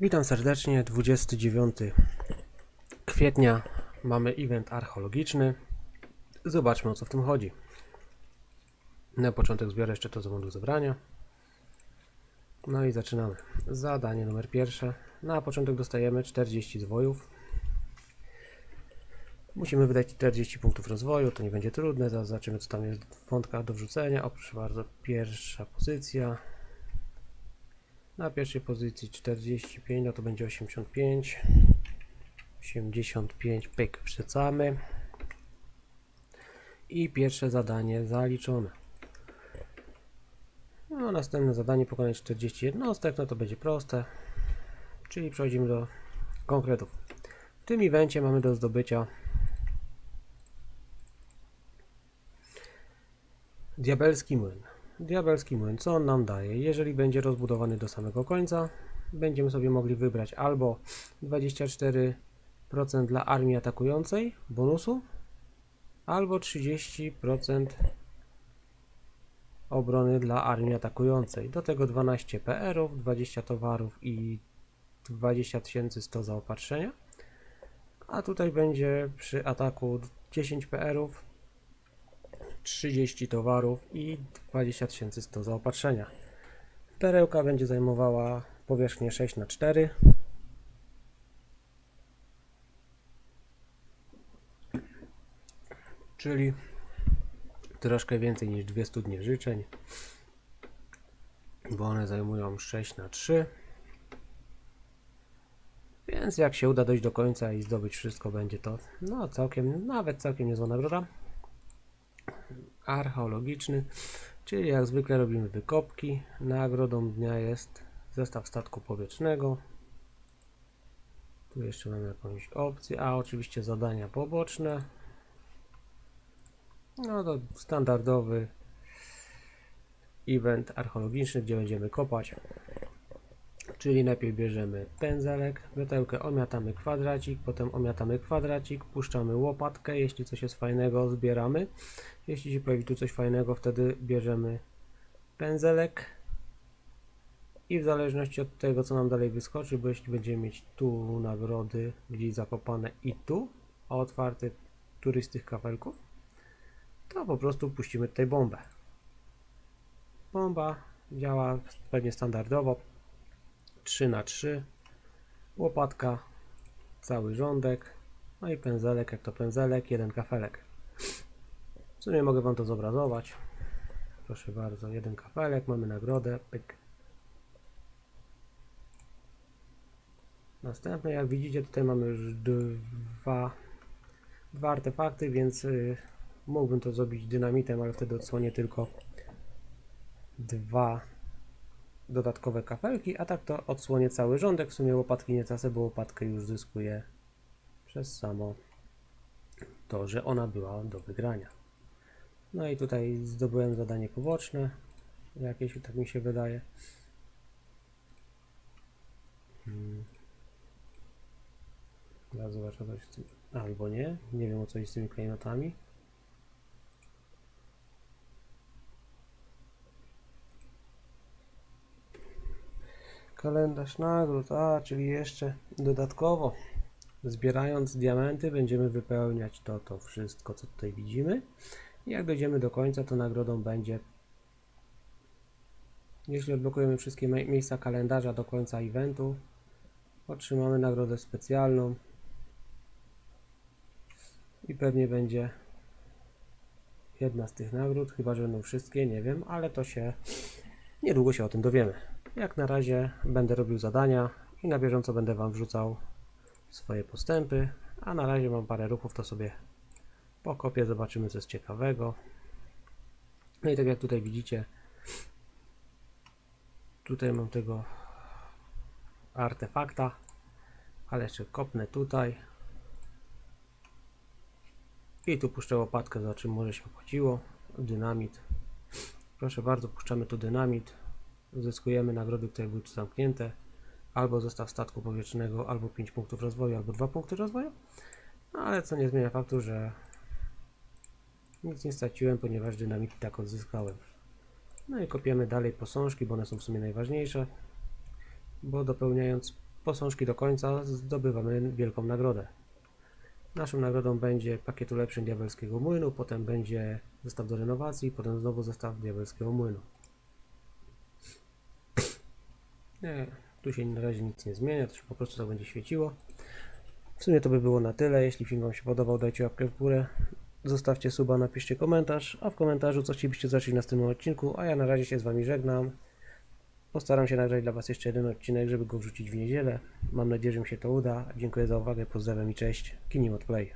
Witam serdecznie. 29 kwietnia mamy event archeologiczny. Zobaczmy o co w tym chodzi. Na początek zbiorę jeszcze to zawodu zebrania. No i zaczynamy. Zadanie numer pierwsze. Na początek dostajemy 40 zwojów. Musimy wydać 40 punktów rozwoju, to nie będzie trudne. Zaraz zobaczymy co tam jest w wątkach do wrzucenia. O proszę bardzo, pierwsza pozycja. Na pierwszej pozycji 45, no to będzie 85. 85, pyk, wrzucamy. I pierwsze zadanie zaliczone. No, następne zadanie pokonać 40 jednostek, no to będzie proste. Czyli przechodzimy do konkretów. W tym evencie mamy do zdobycia Diabelski Młyn. Diabelski Młyn, co on nam daje? Jeżeli będzie rozbudowany do samego końca, będziemy sobie mogli wybrać albo 24% dla armii atakującej bonusu, albo 30% obrony dla armii atakującej. Do tego 12 PR-ów, 20 towarów i 20 100 zaopatrzenia. A tutaj będzie przy ataku 10 PR-ów, 30 towarów i 20 100 zaopatrzenia. Perełka będzie zajmowała powierzchnię 6 na 4 czyli troszkę więcej niż dwie studnie życzeń, bo one zajmują 6 na 3 więc jak się uda dojść do końca i zdobyć wszystko, będzie to no całkiem, nawet całkiem niezła nagroda archeologiczny, czyli jak zwykle robimy wykopki. Nagrodą dnia jest zestaw statku powietrznego. Tu jeszcze mamy jakąś opcję, a oczywiście zadania poboczne. No to standardowy event archeologiczny, gdzie będziemy kopać. Czyli najpierw bierzemy pędzelek, miotełkę omiatamy kwadracik, potem omiatamy kwadracik, puszczamy łopatkę, jeśli coś jest fajnego zbieramy. Jeśli się pojawi tu coś fajnego, wtedy bierzemy pędzelek i w zależności od tego, co nam dalej wyskoczy, bo jeśli będziemy mieć tu nagrody gdzieś zakopane i tu, a otwarte któryś z tych kafelków, to po prostu puścimy tutaj bombę. Bomba działa pewnie standardowo 3 na 3 łopatka, cały rządek, no i pędzelek, jak to pędzelek, jeden kafelek. W sumie mogę Wam to zobrazować. Proszę bardzo, jeden kafelek, mamy nagrodę, pyk. Następne, jak widzicie, tutaj mamy już dwa, dwa artefakty, więc y, mógłbym to zrobić dynamitem, ale wtedy odsłonię tylko dwa dodatkowe kafelki, a tak to odsłonię cały rządek. W sumie łopatki nie tracę, bo łopatkę już zyskuję przez samo to, że ona była do wygrania. No i tutaj zdobyłem zadanie poboczne, jakieś tak mi się wydaje. Hmm. Zobaczę coś z tym. Albo nie, nie wiem o co jest z tymi klejnotami. Kalendarz nagród, a czyli jeszcze dodatkowo zbierając diamenty będziemy wypełniać to, to wszystko co tutaj widzimy. I jak dojdziemy do końca to nagrodą będzie jeśli odblokujemy wszystkie mie- miejsca kalendarza do końca eventu otrzymamy nagrodę specjalną i pewnie będzie jedna z tych nagród, chyba że będą wszystkie, nie wiem, ale to się niedługo się o tym dowiemy. Jak na razie będę robił zadania i na bieżąco będę Wam wrzucał swoje postępy, a na razie mam parę ruchów, to sobie pokopię, zobaczymy co jest ciekawego. No i tak jak tutaj widzicie, tutaj mam tego artefakta, ale jeszcze kopnę tutaj i tu puszczę łopatkę, zobaczymy może się opłaciło, dynamit. Proszę bardzo, puszczamy tu dynamit, uzyskujemy nagrody, które były tu zamknięte, albo zestaw statku powietrznego, albo 5 punktów rozwoju, albo 2 punkty rozwoju, no, ale co nie zmienia faktu, że nic nie straciłem, ponieważ dynamit i tak odzyskałem. No i kopiemy dalej posążki, bo one są w sumie najważniejsze, bo dopełniając posążki do końca zdobywamy wielką nagrodę. Naszą nagrodą będzie pakiet ulepszeń diabelskiego młynu, potem będzie zestaw do renowacji, potem znowu zestaw diabelskiego młynu. Nie, tu się na razie nic nie zmienia, to się po prostu tak będzie świeciło. W sumie to by było na tyle. Jeśli film Wam się podobał, dajcie łapkę w górę. Zostawcie suba, napiszcie komentarz, a w komentarzu co chcielibyście zobaczyć w następnym odcinku, a ja na razie się z Wami żegnam. Postaram się nagrać dla Was jeszcze jeden odcinek, żeby go wrzucić w niedzielę. Mam nadzieję, że mi się to uda. Dziękuję za uwagę, pozdrawiam i cześć. Kinimot Play.